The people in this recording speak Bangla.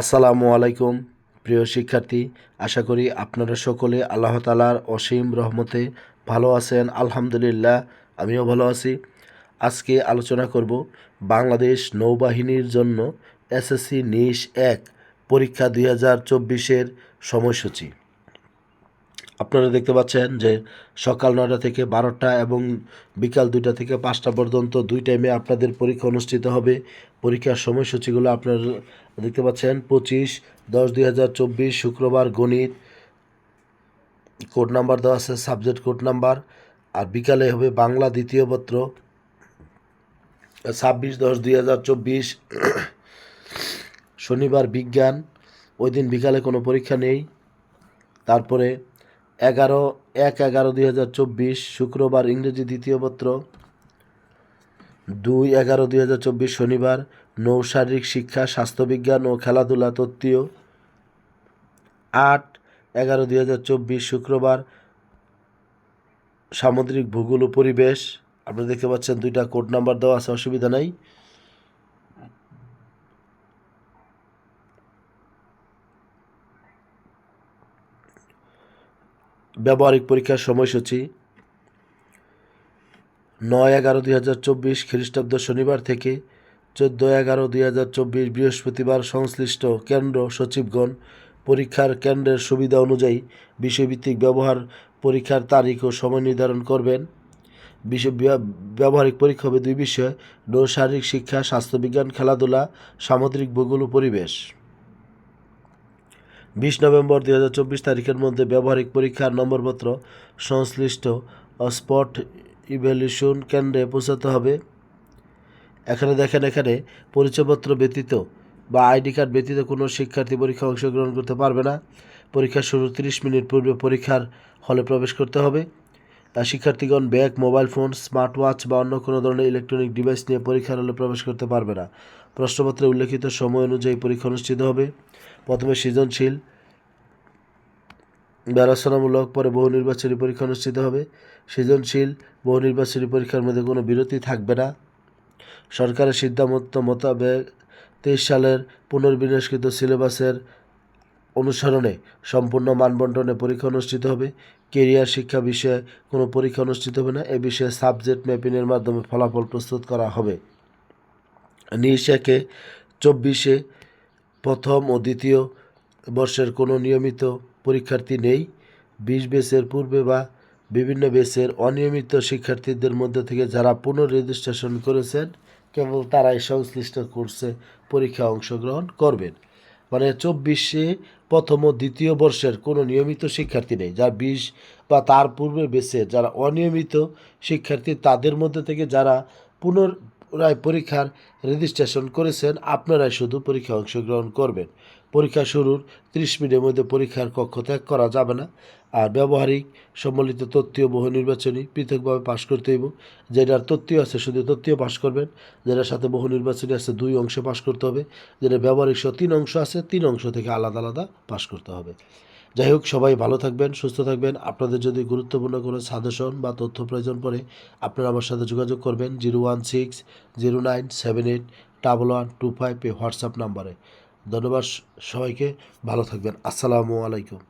আসসালামু আলাইকুম, প্রিয় শিক্ষার্থী। আশা করি আপনারা সকলে আল্লাহ তালার অসীম রহমতে ভালো আছেন। আলহামদুলিল্লাহ, আমিও ভালো আছি। আজকে আলোচনা করব বাংলাদেশ নৌবাহিনীর জন্য এসএসসি নিশ এক পরীক্ষা দুই হাজার চব্বিশের সময়সূচি। আপনারা দেখতে পাচ্ছেন যে সকাল নয়টা থেকে বারোটা এবং বিকাল দুইটা থেকে পাঁচটা পর্যন্ত দুই টাইমে আপনাদের পরীক্ষা অনুষ্ঠিত হবে। পরীক্ষার সময়সূচিগুলো আপনারা দেখতে পাচ্ছেন, পঁচিশ, দশ, দুই হাজার চব্বিশ, শুক্রবার গণিত কোড নাম্বার দেওয়া আছে সাবজেক্ট কোড নাম্বার আর বিকালে হবে বাংলা দ্বিতীয় পত্র। ছাব্বিশ, দশ, দুই হাজার চব্বিশ, শনিবার বিজ্ঞান, ওই দিন বিকালে কোনো পরীক্ষা নেই। তারপরে এগারো, এক এগারো দুই হাজার চব্বিশ, শুক্রবার ইংরেজি দ্বিতীয় পত্র। দুই এগারো দুই হাজার চব্বিশ, শনিবার নৌ শারীরিক শিক্ষা, স্বাস্থ্যবিজ্ঞান ও খেলাধুলা তত্ত্বীয়। আট এগারো দুই হাজার চব্বিশ, শুক্রবার সামুদ্রিক ভূগোল ও পরিবেশ। আপনারা দেখতে পাচ্ছেন দুইটা কোড নাম্বার দেওয়া আছে, অসুবিধা নাই। ব্যবহারিক পরীক্ষার সময়সূচি নয় এগারো দুই হাজার চব্বিশ খ্রিস্টাব্দ শনিবার থেকে চোদ্দ এগারো দুই হাজার চব্বিশ বৃহস্পতিবার সংশ্লিষ্ট কেন্দ্র সচিবগণ পরীক্ষার কেন্দ্রের সুবিধা অনুযায়ী বিষয়ভিত্তিক ব্যবহার পরীক্ষার তারিখ ও সময় নির্ধারণ করবেন। বিষয় ব্যবহারিক পরীক্ষা হবে দুই বিষয় নৌ শারীরিক শিক্ষা, স্বাস্থ্যবিজ্ঞান, খেলাধুলা, সামুদ্রিক ভূগোল ও পরিবেশ। বিশ নভেম্বর দুই হাজার চব্বিশ তারিখের মধ্যে ব্যবহারিক পরীক্ষার নম্বরপত্র সংশ্লিষ্ট স্পট ইভ্যালুয়েশন কেন্দ্রে পৌঁছাতে হবে। এখানে দেখেন, এখানে পরিচয়পত্র ব্যতীত বা আইডি কার্ড ব্যতীত কোনো শিক্ষার্থী পরীক্ষা অংশগ্রহণ করতে পারবে না। পরীক্ষা শুরু তিরিশ মিনিট পূর্বে পরীক্ষার হলে প্রবেশ করতে হবে। শিক্ষার্থীগণ bag, mobile phone smart watch বা অন্য কোনো ধরনের ইলেকট্রনিক ডিভাইস নিয়ে পরীক্ষার হলে প্রবেশ করতে পারবে না। প্রশ্নপত্রে উল্লেখিত সময় অনুযায়ী পরীক্ষা অনুষ্ঠিত হবে। প্রথমে সৃজনশীল ব্যবস্থামূলক পরে বহু নির্বাচনী পরীক্ষা অনুষ্ঠিত হবে। সৃজনশীল, বহু নির্বাচনী পরীক্ষার মধ্যে কোনো বিরতি থাকবে না। সরকারের সিদ্ধান্ত মোতাবেক তেইশ সালের পুনর্বিন্যাসকৃত সিলেবাসের অনুসরণে সম্পূর্ণ মানবন্টনে পরীক্ষা অনুষ্ঠিত হবে। কেরিয়ার শিক্ষা বিষয়ে কোনো পরীক্ষা অনুষ্ঠিত হবে না। এ বিষয়ে সাবজেক্ট ম্যাপিংয়ের মাধ্যমে ফলাফল প্রস্তুত করা হবে। নিশাকে চব্বিশে প্রথম ও দ্বিতীয় বর্ষের কোনো নিয়মিত পরীক্ষার্থী নেই। বিশ বেসের পূর্বে বা বিভিন্ন বেসের অনিয়মিত শিক্ষার্থীদের মধ্যে থেকে যারা পুনঃরেজিস্ট্রেশন করেছেন, কেবল তারাই সংশ্লিষ্ট কোর্সে পরীক্ষা অংশগ্রহণ করবেন। মানে চব্বিশে প্রথম ও দ্বিতীয় বর্ষের কোনো নিয়মিত শিক্ষার্থী নেই। যার বিশ বা তার পূর্বে বেসে যারা অনিয়মিত শিক্ষার্থী, তাদের মধ্যে থেকে যারা পুনরায় পরীক্ষার রেজিস্ট্রেশন করেছেন। আপনারাই শুধু পরীক্ষা অংশগ্রহণ করবেন। পরীক্ষা শুরুর ত্রিশ মিনিটের মধ্যে পরীক্ষার কক্ষ ত্যাগ করা যাবে না। আর ব্যবহারিক সম্বলিত তথ্যীয় বহু নির্বাচনী পৃথকভাবে পাশ করতে হইব। যেটার তথ্যীয় আছে শুধু তথ্যীয় পাশ করবেন। যেটার সাথে বহু নির্বাচনী আছে দুই অংশে পাশ করতে হবে। যেটা ব্যবহারিক সহ তিন অংশ আছে, তিন অংশ থেকে আলাদা আলাদা পাশ করতে হবে। যাই হোক, সবাই ভালো থাকবেন, সুস্থ থাকবেন। আপনাদের যদি গুরুত্বপূর্ণ কোনো সাজেশন বা তথ্য প্রয়োজন পড়ে, আপনারা আমার সাথে যোগাযোগ করবেন zero one six zero nine seven eight double one two five এই হোয়াটসঅ্যাপ নাম্বারে। ধন্যবাদ সবাইকে, ভালো থাকবেন। আসসালামু আলাইকুম।